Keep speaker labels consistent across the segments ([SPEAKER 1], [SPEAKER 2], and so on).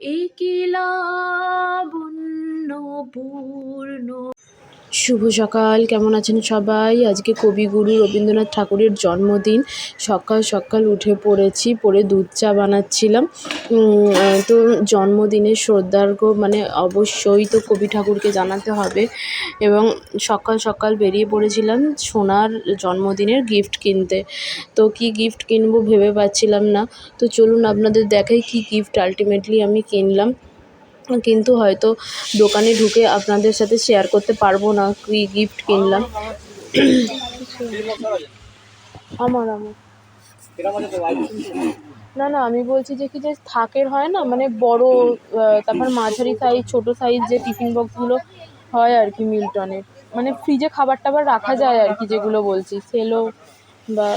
[SPEAKER 1] এই কি লাবণ্য পূর্ণ শুভ সকাল, কেমন আছেন সবাই? আজকে কবিগুরু রবীন্দ্রনাথ ঠাকুরের জন্মদিন। সকাল সকাল উঠে পড়েছি পরে দুধ চা বানাচ্ছিলাম। তো জন্মদিনের শ্রদ্ধার্ঘ মানে অবশ্যই তো কবি ঠাকুরকে জানাতে হবে। এবং সকাল সকাল বেরিয়ে পড়েছিলাম সোনার জন্মদিনের গিফট কিনতে। তো কি গিফট কিনবো ভেবে পাচ্ছিলাম না। তো চলুন আপনাদের দেখাই কি গিফট আলটিমেটলি আমি কিনলাম। কিন্তু হয়তো দোকানে ঢুকে আপনাদের সাথে শেয়ার করতে পারব না, কি গিফট কিনলাম। আমার আমার। না না, আমি বলছি যে কি যে থাকের হয় না মানে বড় তারপর মাঝারি সাইজ ছোট সাইজ যে টিফিন বক্সগুলো হয় আর কি মিল্টনের মানে ফ্রিজে খাবার টাবার রাখা যায় আর কি, যেগুলো বলছি সেলো বা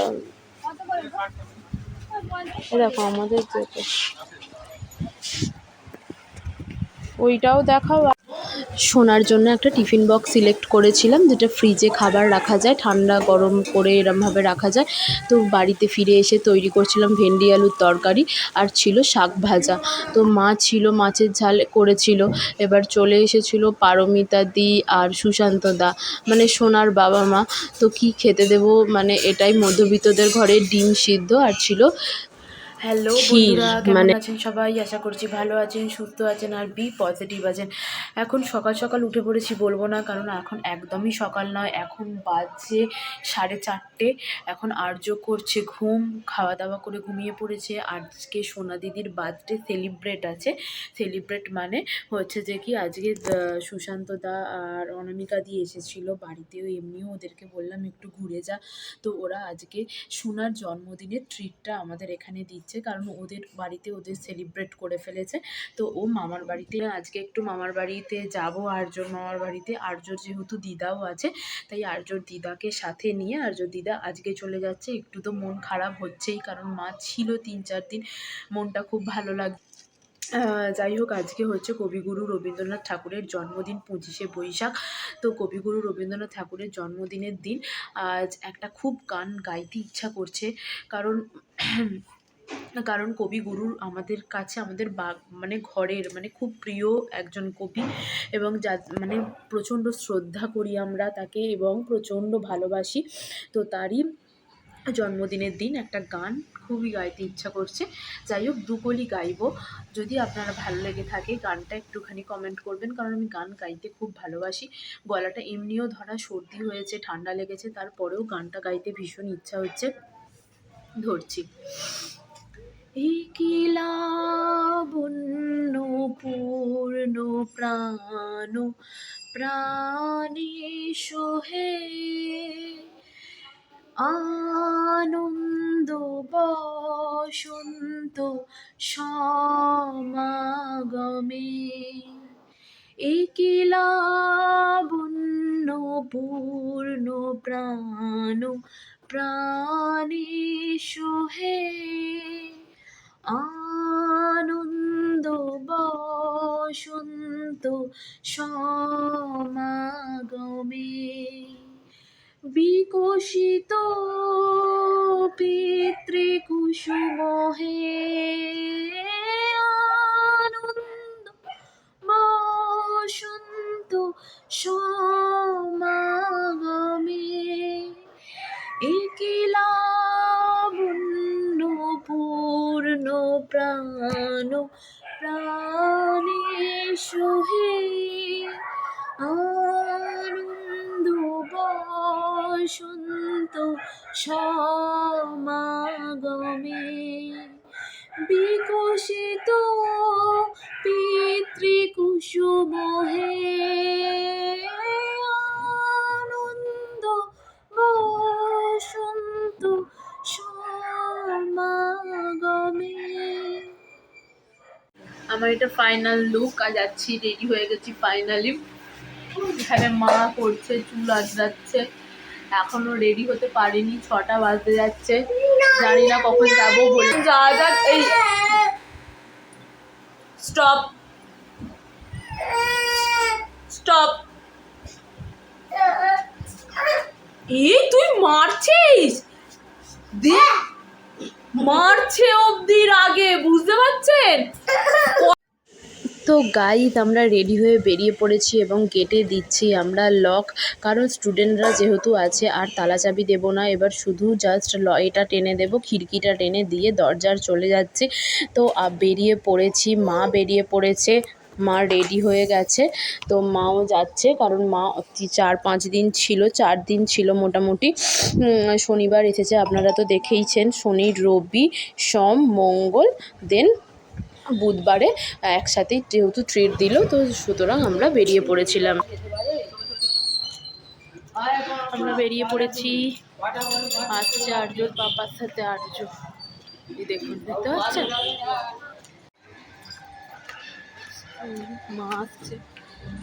[SPEAKER 1] দেখো আমাদের যেটা। ওইটাও দেখাও। শোনার জন্য একটা টিফিন বক্স সিলেক্ট করেছিলাম, যেটা ফ্রিজে খাবার রাখা যায়, ঠান্ডা, গরম করে এরমভাবে রাখা যায়। তো বাড়িতে ফিরে এসে তৈরি করছিলাম ভেন্ডি আলুর তরকারি আর ছিল শাক ভাজা। তো মা ছিল, মাছের ঝাল করেছিল। এবার চলে এসেছিল পারমিতা দি আর সুশান্ত দা। মানে সোনার বাবা মা। তো কি খেতে দেবো? মানে এটাই মধ্যবিত্তদের ঘরে ডিম সিদ্ধ আর ছিল হ্যালো বন্ধুরা কেমন
[SPEAKER 2] মানে-
[SPEAKER 1] আছেন সবাই? আশা করছি ভালো আছেন সুস্থ আছেন আর বি পজিটিভ আছেন। এখন সকাল সকাল উঠে পড়েছি বলব না কারণ এখন একদমই সকাল নয়। এখন বাজে সাড়ে চারটে। এখন আর্য করছে ঘুম খাওয়া দাওয়া করে ঘুমিয়ে পড়েছে। আজকে সোনা দিদির বার্থডে সেলিব্রেট আছে। সেলিব্রেট মানে হচ্ছে যে কি আজকে সুশান্ত দা আর অনামিকা দিয়ে এসেছিল বাড়িতেও। এমনিও ওদেরকে বললাম একটু ঘুরে যা। তো ওরা আজকে সোনার জন্মদিনের ট্রিটটা আমাদের এখানে দিচ্ছে। কারণ ওদের বাড়িতে ওদের সেলিব্রেট করে ফেলেছে। তো ও মামার বাড়িতে, আজকে একটু মামার বাড়িতে যাব আর্যর মামার বাড়িতে। আর্যর যেহেতু দিদাও আছে, তাই আর্যর দিদাকে সাথে নিয়ে আর্যর দিদা আজকে চলে যাচ্ছে। একটু তো মন খারাপ হচ্ছেই, কারণ মা ছিল তিন চার দিন। মনটা খুব ভালো লাগ যাই হোক, আজকে হচ্ছে কবিগুরু রবীন্দ্রনাথ ঠাকুরের জন্মদিন, পঁচিশে বৈশাখ। তো কবিগুরু রবীন্দ্রনাথ ঠাকুরের জন্মদিনের দিন আজ একটা খুব গান গাইতে ইচ্ছা করছে। কারণ কারণ কবিগুরুর আমাদের কাছে, আমাদের বা মানে ঘরের মানে খুব প্রিয় একজন কবি এবং যা মানে প্রচণ্ড শ্রদ্ধা করি আমরা তাকে এবং প্রচণ্ড ভালোবাসি। তো তারই জন্মদিনের দিন একটা গান খুবই গাইতে ইচ্ছা করছে। যাই হোক দুকলি গাইবো। যদি আপনারা ভালো লেগে থাকে গানটা একটুখানি কমেন্ট করবেন, কারণ আমি গান গাইতে খুব ভালোবাসি। গলাটা এমনিও ধরা সর্দি হয়েছে, ঠান্ডা লেগেছে, তারপরেও গানটা গাইতে ভীষণ ইচ্ছা হচ্ছে। ধরছি। পূর্ণ প্রাণ প্রাণী সোহে। আনন্দ বসন্ত সমাগমে। একি লাবণ্য পূর্ণ প্রাণ প্রাণী সোহে। আনন্দ বসন্ত সমাগমে বিকশিত পিতৃকুসুমহে আনন্দ বসন্ত সমাগমে পূর্ণ প্রাণ সোহে আনন্দ বসন্ত সমাগমে বিকশিত পিতৃকুসুমহে আমার এটা ফাইনাল লুক আর যাচ্ছি রেডি হয়ে গেছি ফাইনালি এখানে মা করছে, চুল আজরাচ্ছে এখনও রেডি হতে পারিনি, ছটা বাজতে যাচ্ছে। জানি না কখন যাব বলে। যা যা এই স্টপ স্টপ এই, তুই মারছিস? দেখ। মারছে অব্দির আগে বুঝতে পারছেন? তো গাইজ আমরা রেডি হয়ে বেরিয়ে পড়েছি এবং গেটে দিচ্ছি আমরা লক কারণ স্টুডেন্টরা যেহেতু আছে, আর তালা চাবি দেবো না, এবার শুধু জাস্ট ল এটা টেনে দেবো, খিড়কিটা টেনে দিয়ে দরজার চলে যাচ্ছে। তো বেরিয়ে পড়েছি, মা বেরিয়ে পড়েছে। মা রেডি হয়ে গেছে। তো মাও যাচ্ছে, কারণ মা চার পাঁচ দিন ছিল, চার দিন ছিল মোটামুটি। শনিবার এসেছে, আপনারা তো দেখেইছেন, শনি, রবি, সোম, মঙ্গল, দেন বুধবারে একসাথেই যেহেতু ট্রিট দিল, তো সুতরাং আমরা বেরিয়ে পড়েছিলাম। আমরা বেরিয়ে পড়েছি। আসছে আটজন পাপার সাথে এই দেখুন, দেখতে পাচ্ছেন? মা আসছে।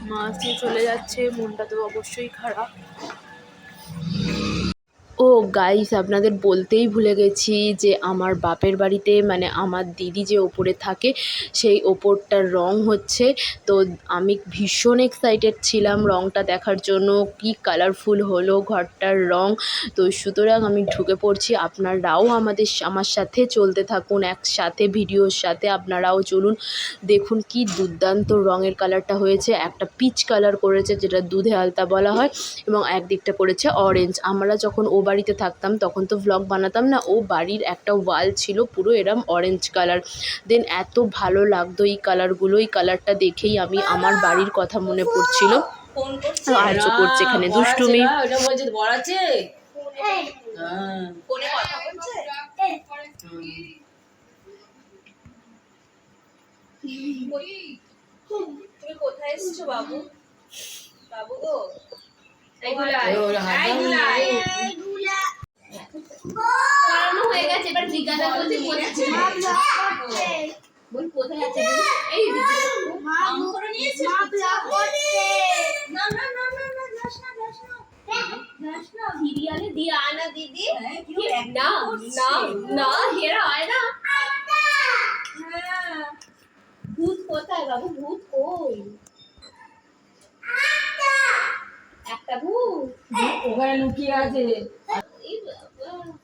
[SPEAKER 1] মা আসছে চলে যাচ্ছে মনটা তো অবশ্যই খারাপ। গাইস আপনাদের বলতেই ভুলে গেছি যে আমার বাপের বাড়িতে মানে আমার দিদি যে ওপরে থাকে, সেই ওপরটার রং হচ্ছে। তো আমি ভীষণ এক্সাইটেড ছিলাম রংটা দেখার জন্য, কি কালারফুল হলো ঘরটার রং। তো সুতরাং আমি ঢুকে পড়ছি, আপনারাও আমাদের, আমার সাথে চলতে থাকুন, একসাথে ভিডিওর সাথে আপনারাও চলুন। দেখুন কি দুর্দান্ত রঙের কালারটা হয়েছে। একটা পিচ কালার করেছে, যেটা দুধে আলতা বলা হয়, এবং একদিকটা করেছে অরেঞ্জ আমরা যখন ও বাড়িতে থাকতাম তখন তো ভ্লগ বানাতাম না। ও বাড়ির একটা ওয়াল ছিল পুরো এরম অরেঞ্জ কালার দেন এত ভালো লাগতো এই কালারগুলো এই কালারটা দেখেই আমি আমার বাড়ির কথা মনে পড়ছিল।
[SPEAKER 2] ফোন করছে
[SPEAKER 1] সাহায্য করছে এখানে দুষ্টুমি।
[SPEAKER 2] ওটা বলছে বড় আছে? ফোনে কথা বলছে? তুমি কোথায় এসেছ বাবু? বাবু গো? এইগুলো
[SPEAKER 3] করানো হয়ে গেছে এবার জিজ্ঞাসা করছি বল কোথায় আছে এই
[SPEAKER 2] আম করে নিয়েছিস না না না না না না যাস না যাস না
[SPEAKER 3] সিরিয়ালে দিয়ে আয় না দিদি
[SPEAKER 2] হ্যাঁ, কি
[SPEAKER 3] কি-
[SPEAKER 2] acting
[SPEAKER 3] না না না হেরা হয় না
[SPEAKER 2] হ্যাঁ
[SPEAKER 3] ভূত কোথায় বাবু ভূত কই একটা ভূত
[SPEAKER 4] ওখানে লুকিয়ে আছে।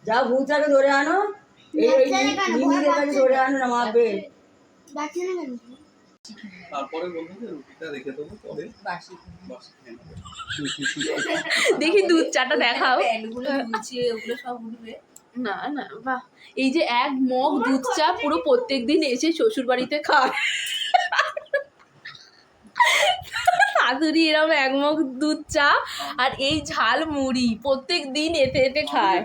[SPEAKER 4] যা ভূতটাকে ধরে আনো কাছে ধরে আনো না মাপে
[SPEAKER 5] তারপরে বলব যে রুটিটা রেখে দেবো পরে
[SPEAKER 2] বাসি।
[SPEAKER 5] বাস খেয়ে নেব।
[SPEAKER 1] দেখি দুধ চাটা দেখাও।
[SPEAKER 2] প্যান্টগুলো ওগুলো সব উঠবে।
[SPEAKER 1] না না বাহ। এই যে এক মগ দুধ চা পুরো প্রত্যেক দিন এসে শ্বশুর বাড়িতে খায়। শাশুড়ি এরম এক মগ দুধ, চা আর এই ঝাল মুড়ি প্রত্যেক দিন এতে এতে খায়।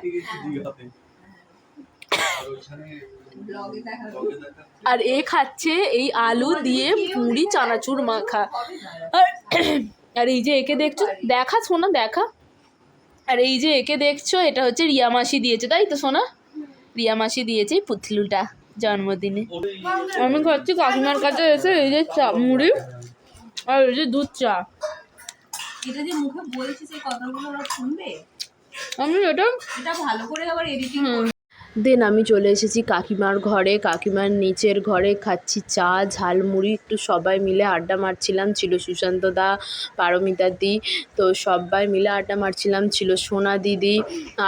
[SPEAKER 5] আর
[SPEAKER 1] এ খাচ্ছে এই আলু দিয়ে মুড়ি, চানাচুর মাখা। আর আর এই যে একে দেখছ, দেখা শোনা দেখা। আর এই যে একে দেখছ, এটা হচ্ছে রিয়া মাসি দিয়েছে, তাই তো সোনা? রিয়া মাসি দিয়েছে পুতলুটা জন্মদিনে। আমি খাচ্ছি কাকিমার কাছে এসে এই যে মুড়ি। আর এই যে দুধ চা।
[SPEAKER 2] এটা যে মুখে বলছি সেই কথাগুলো ওরা শুনবে?
[SPEAKER 1] আমি এটা
[SPEAKER 2] এটা ভালো করে আবার এডিটিং
[SPEAKER 1] দেন আমি চলে এসেছি কাকিমার ঘরে কাকিমার নিচের ঘরে খাচ্ছি চা ঝালমুড়ি একটু সবাই মিলে আড্ডা মারছিলাম ছিল সুশান্ত দা পারমিতা দি তো সবাই মিলে আড্ডা মারছিলাম ছিল সোনা দিদি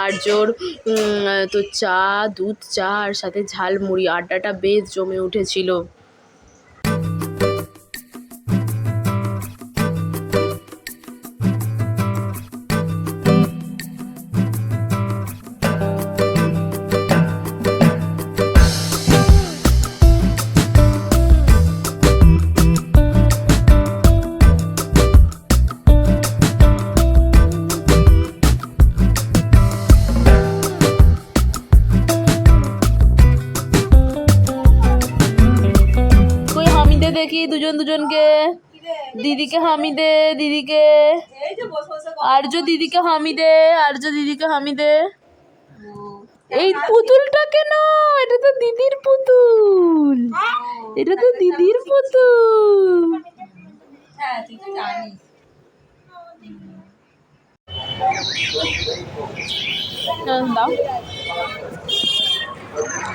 [SPEAKER 1] আর্যর উম, তো চা দুধ চা আর সাথে ঝালমুড়ি আড্ডাটা বেশ জমে উঠেছিল। দিদিকে হামি দে, দিদিকে। আর্য দিদিকে হামি দে, আর্য দিদিকে হামি দে। এই পুতুলটা কেন? এটা তো দিদির পুতুল। এটা তো দিদির পুতুল। দাও।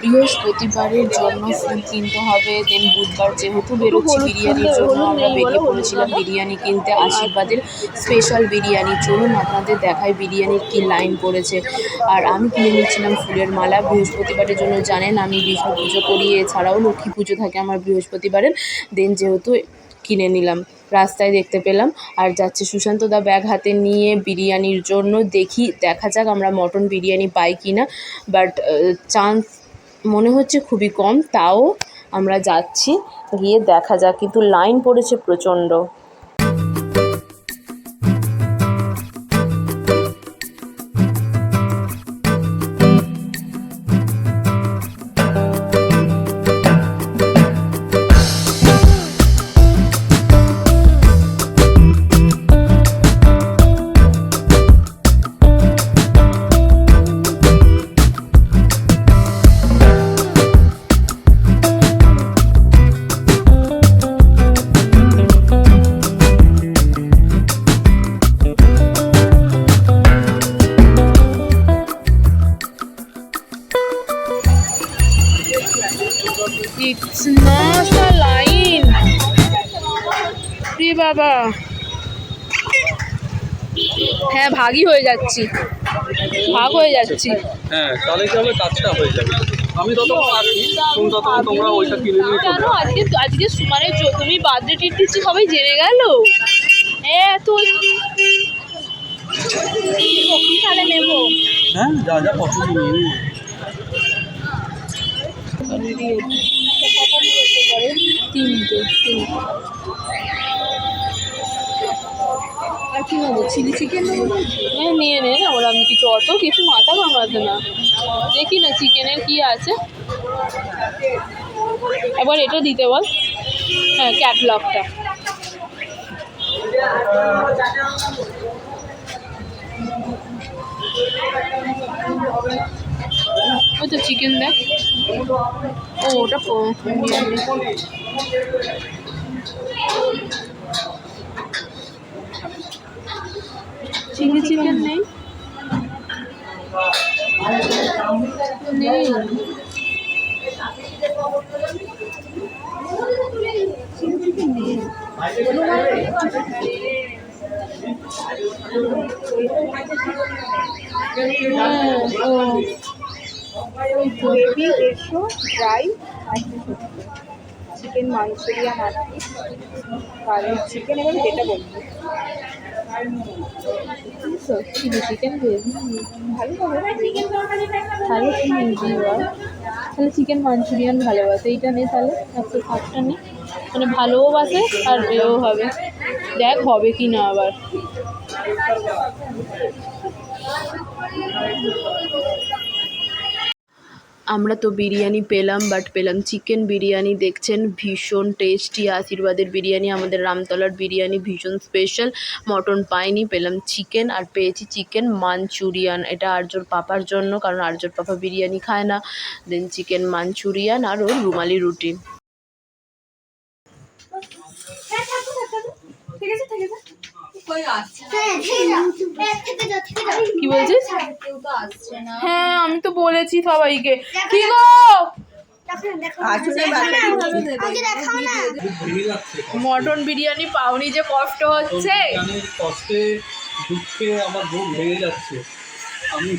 [SPEAKER 6] বৃহস্পতিবারের জন্য ফুল কিনতে হবে দেন বুধবার যেহেতু বেরোচ্ছি বিরিয়ানির জন্য আমরা বেরিয়ে পড়েছিলাম বিরিয়ানি কিনতে আশীর্বাদের স্পেশাল বিরিয়ানি। চলুন আপনাদের দেখায় বিরিয়ানির কি লাইন পড়েছে। আর আমি কিনে নিচ্ছিলাম ফুলের মালা বৃহস্পতিবারের জন্য জানেন আমি বিষ্ণু পুজো করি এছাড়াও লক্ষ্মী পুজো থাকে আমার বৃহস্পতিবারের। দেন যেহেতু কিনে নিলাম, রাস্তায় দেখতে পেলাম। আর যাচ্ছে সুশান্ত দা ব্যাগ হাতে নিয়ে বিরিয়ানির জন্য দেখি, দেখা যাক আমরা মটন বিরিয়ানি পাই কি না বাট চান্স মনে হচ্ছে খুবই কম, তাও আমরা যাচ্ছি, গিয়ে দেখা যাক। কিন্তু লাইন পড়েছে প্রচণ্ড। বাবা। হ্যাঁ ভাগই হয়ে যাচ্ছি। ভাগ হয়ে যাচ্ছি।
[SPEAKER 5] হ্যাঁ তাহলে কি হবে? কাজটা হয়ে যাবে। আমি ততক্ষণ আসি তুমি ততক্ষণ তোমরা ওইটা কিনে নিয়ে চলে
[SPEAKER 6] আজকে আজকে মানে তুমি বার্থডে ট্রিট দিচ্ছি সবাই জেনে গেল? তাহলে নেব।
[SPEAKER 5] হ্যাঁ যা যা পছন্দ নিয়ে
[SPEAKER 6] তিনটে তিনটে। আর কি নেব? চিলি চিকেন হ্যাঁ নিয়ে নে, না ওরা আমি কিছু অত কিছু মাথা ঘামাতে না। দেখি না চিকেনের কি আছে। একবার এটা দিতে বল। হ্যাঁ ক্যাটলগটা। ওই তো চিকেন দেখ। ও, ওটা চিলি চিকেন নেই নেই হ্যাঁ,
[SPEAKER 7] গ্রেভি ফ্রাই চিকেন মাঞ্চুরিয়ান আটত্রিশ কারি চিকেন এবার যেটা বলব
[SPEAKER 6] চিলি চিকেন ভেজ
[SPEAKER 7] ভালো
[SPEAKER 6] তাহলে তাহলে চিকেন মাঞ্চুরিয়ান ভালোবাসে এইটা নেই তাহলে একশো ষাটটা নেই মানে ভালোও বাসে আর এও হবে। দেখ হবে কি না আবার। আমরা তো বিরিয়ানি পেলাম বাট পেলাম চিকেন বিরিয়ানি, দেখছেন ভীষণ টেস্টি আশীর্বাদের বিরিয়ানি, আমাদের রামতলার বিরিয়ানি ভীষণ স্পেশাল মটন পাইনি, পেলাম চিকেন আর পেয়েছি চিকেন মাঞ্চুরিয়ান, এটা আর্যর পাপার জন্য, কারণ আর্যর পাপা বিরিয়ানি খায় না দেন চিকেন মাঞ্চুরিয়ান আর ওর রুমালি রুটি। কি বলছিস? হ্যাঁ আমি তো বলেছি সবাইকে। কি গো? মটন বিরিয়ানি পাওনি যে কষ্ট হচ্ছে
[SPEAKER 5] কষ্টে দুঃখে। আমার ঘুম ভেঙে যাচ্ছে আমি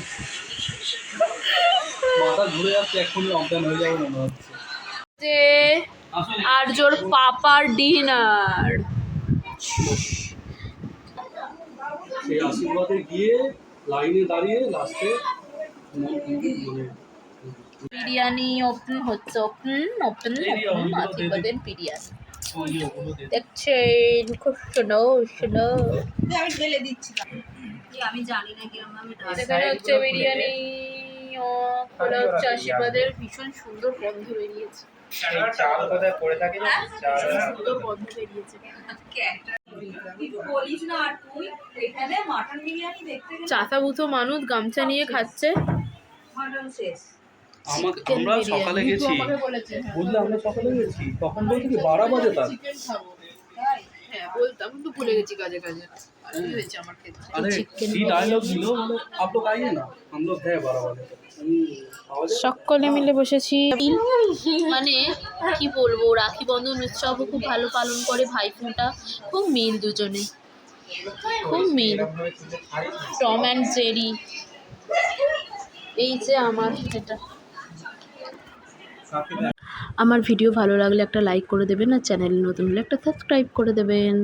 [SPEAKER 5] মাথা ঘুরে যাচ্ছে অজ্ঞান হয়ে যাবে মনে হচ্ছে
[SPEAKER 6] যে আর্যর পাপার ডিনার।
[SPEAKER 5] সেই আশীর্বাদে গিয়ে লাইনে দাঁড়িয়ে লাস্টে মানে
[SPEAKER 6] বিরিয়ানি ওপেন হচ্ছে ওপেন ওপেন ওপেন আশীর্বাদের বিরিয়ানি। দেখছেন খুব সুন্দর সুন্দর।
[SPEAKER 7] আমি ঢেলে দিচ্ছি
[SPEAKER 2] আমি জানি না কিরম ভাবে
[SPEAKER 6] এখানে হচ্ছে বিরিয়ানি? ও হচ্ছে আশীর্বাদের ভীষণ সুন্দর গন্ধ বেরিয়েছে। হ্যাঁ? সুন্দর গন্ধ বেরিয়েছে।
[SPEAKER 2] বলিস না আর তুই এখানে মাটন বিরিয়ানি দেখতে গেলে
[SPEAKER 6] চাষা বুথো মানুষ গামছা নিয়ে খাচ্ছে
[SPEAKER 2] মাটন শেষ
[SPEAKER 5] আমাকে
[SPEAKER 6] চিকেন
[SPEAKER 5] আমরা
[SPEAKER 6] বিরিয়ানি।
[SPEAKER 5] সকালে
[SPEAKER 6] মিঠু
[SPEAKER 5] গেছি
[SPEAKER 6] আমাকে বলেছে, হ্যাঁ।
[SPEAKER 5] বুঝলে আমরা সকালে গেছি তখন বলছি কি বারো বাজে তার
[SPEAKER 6] চিকেন খাবো হ্যাঁ বলতাম তো ভুলে গেছি কাজে কাজে আর কি হয়েছে আমার ক্ষেত্রে
[SPEAKER 5] अरे
[SPEAKER 6] चिकन
[SPEAKER 5] सी डायलॉग दिलो मतलब आप लोग आइए ना हम लोग है बारह बजे तक
[SPEAKER 1] সকলে মিলে বসেছি। মানে কি বলব, রাখি বন্ধন উৎসবও খুব ভালো পালন করে ভাইফোঁটা খুব মিল দুজনে। খুব মিল। Tom and Jerry. এই যে আমার এটা। আমার ভিডিও ভালো লাগলে একটা লাইক করে দেবেন আর চ্যানেল নতুন হলে একটা সাবস্ক্রাইব করে দেবেন।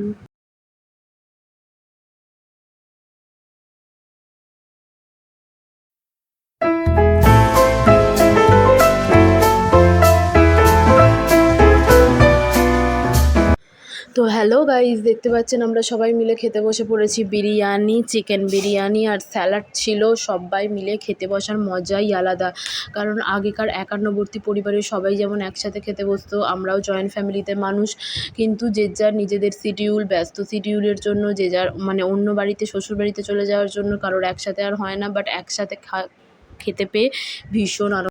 [SPEAKER 1] হ্যালো গাইজ দেখতে পাচ্ছেন, আমরা সবাই মিলে খেতে বসে পড়েছি। বিরিয়ানি, চিকেন বিরিয়ানি আর স্যালাড ছিল। সবাই মিলে খেতে বসার মজাই আলাদা। কারণ আগেকার একান্নবর্তী পরিবারের সবাই যেমন একসাথে খেতে বসতো, আমরাও জয়েন্ট ফ্যামিলিতে মানুষ। কিন্তু যে যার নিজেদের শিডিউল ব্যস্ত শিডিউলের জন্য, যে যার মানে অন্য বাড়িতে, শ্বশুর বাড়িতে চলে যাওয়ার জন্য কারোর একসাথে আর হয় না। বাট একসাথে খা, খেতে পেয়ে ভীষণ আনন্দ